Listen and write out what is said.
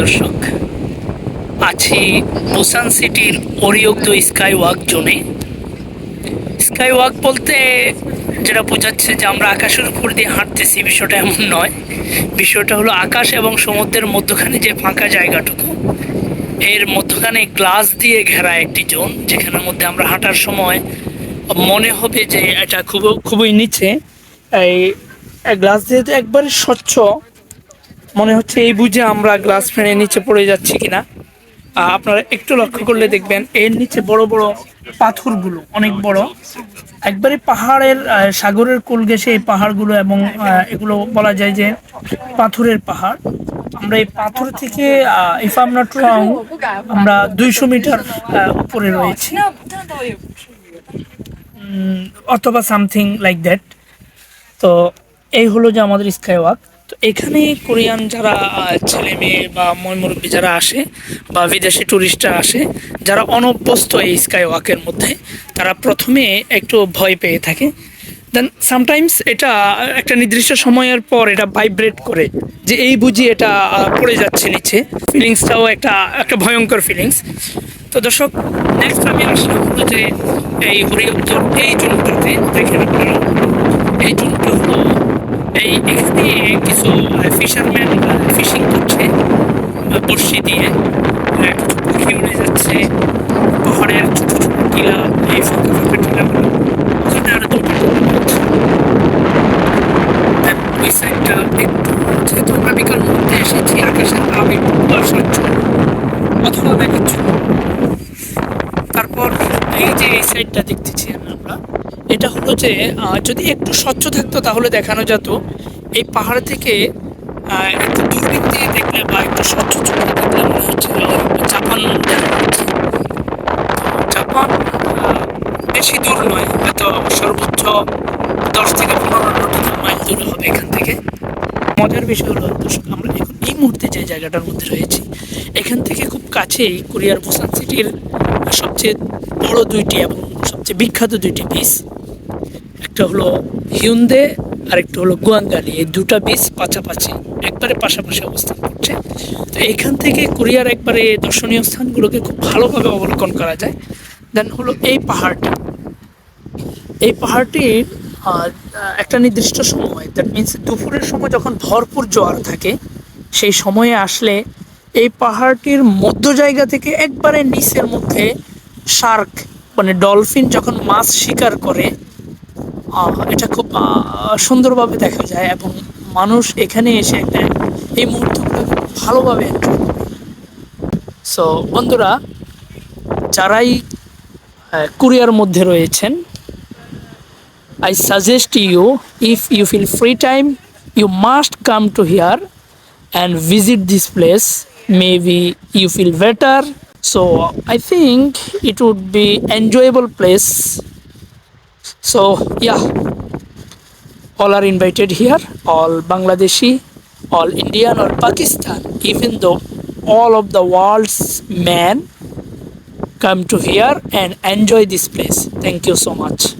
দর্শক আছি বুসান সিটির অরিয়গ্দ স্কাই ওয়াক জোনে স্কাই ওয়াক বলতে যেটা বোঝাচ্ছে যে আমরা আকাশের উপর দিয়ে হাঁটতেছি, বিষয়টা এমন নয়। বিষয়টা হলো আকাশ এবং সমুদ্রের মধ্যখানে যে ফাঁকা জায়গাটুকু, এর মধ্যখানে গ্লাস দিয়ে ঘেরা একটি জোন যেখানের মধ্যে আমরা হাঁটার সময় মনে হবে যে এটা খুব খুবই নিচে। এই গ্লাস দিয়ে তো একবারে স্বচ্ছ। মনে হচ্ছে এই বুঝে আমরা গ্লাস ফেনে নিচে পড়ে যাচ্ছি কিনা। আপনারা একটু লক্ষ্য করলে দেখবেন এর নিচে বড় বড় পাথরগুলো অনেক বড়। একবারে পাহাড়ের সাগরের কোল ঘেঁষে এই পাহাড়গুলো এবং এগুলো বলা যায় যে পাথরের পাহাড়। আমরা এই পাথর থেকে ইফ আম নট রং আমরা দুইশো মিটার উপরে রয়েছি। অথবা সামথিং লাইক দ্যাট তো এই হলো যে আমাদের স্কাই ওয়াক তো এখানে কোরিয়ান যারা ছেলে মেয়ে বা ময়মুরব্বী যারা আসে বা বিদেশি ট্যুরিস্টরা আসে, যারা অনভ্যস্ত এই স্কাই ওয়াকের মধ্যে, তারা প্রথমে একটু ভয় পেয়ে থাকে। দেন সামটাইমস এটা একটা নির্দিষ্ট সময়ের পর এটা ভাইব্রেট করে যে এই বুঝি এটা পড়ে যাচ্ছে নিচে। ফিলিংসটাও একটা একটা ভয়ঙ্কর ফিলিংস তো দর্শক নেক্সট আমি আসলাম হলো যে এই হরিয়প্তর এই জুনটাতে দেখেন এই জুনটা হলো এই এখানে কিছু ফিশারম্যান ফিশিং করছে বড়শি দিয়ে। কিছু উড়ে যাচ্ছে। পাহাড়ের ছোট ছোট টিলা, এই ফাঁকা ফাঁকা টিলাগুলো ওখানে ওই সাইডটা একটু যেহেতু আমরা বিকাল মুহূর্তে এসেছি আকাশের আবেগ সহ্য অথবা দেখাচ্ছ তারপর এই যে এই সাইডটা দেখতেছি আমরা। এটা হলো যে যদি একটু স্বচ্ছ থাকতো তাহলে দেখানো যেত। এই পাহাড় থেকে একটু দূরবীন দিয়ে দেখলে বা একটু স্বচ্ছ চোখে দেখলে মনে হচ্ছে। জাপান জাপান বেশি দূর নয়, হয়তো সর্বোচ্চ দশ থেকে পনেরো মাইল দূরে হবে এখান থেকে। মজার বিষয় হলো, দর্শক, আমরা এখন এই মুহূর্তে যে জায়গাটার মধ্যে রয়েছি, এখান থেকে খুব কাছেই কোরিয়ার বুসান সিটির সবচেয়ে বড় দুইটি এবং সবচেয়ে বিখ্যাত দুইটি বিচ একটা হলো হিউন্দে আর একটা হলো গুয়াঙ্গালি এই দুটা বিচ পাশাপাশি একবারে পাশাপাশি অবস্থান করছে। তো এখান থেকে কোরিয়ার একবারে দর্শনীয় স্থানগুলোকে খুব ভালোভাবে অবলোকন করা যায়। দেন হলো এই পাহাড়টি। এই পাহাড়টির একটা নির্দিষ্ট সময় দ্যাট মিনস দুপুরের সময় যখন ভরপুর জোয়ার থাকে, সেই সময়ে আসলে এই পাহাড়টির মধ্য জায়গা থেকে একবারে নিচের মধ্যে শার্ক মানে ডলফিন যখন মাছ শিকার করে এটা খুব সুন্দরভাবে দেখা যায় এবং মানুষ এখানে এসে একটা এই মুহূর্তগুলো ভালোভাবে সো বন্ধুরা, যারাই কুরিয়ার মধ্যে রয়েছেন I suggest you if you feel free time you must come to here and visit this place maybe you feel better so I think it would be enjoyable place So yeah, all are invited here. All Bangladeshi, all Indian or Pakistan. Even though all of the world's men come to here and enjoy this place. Thank you so much.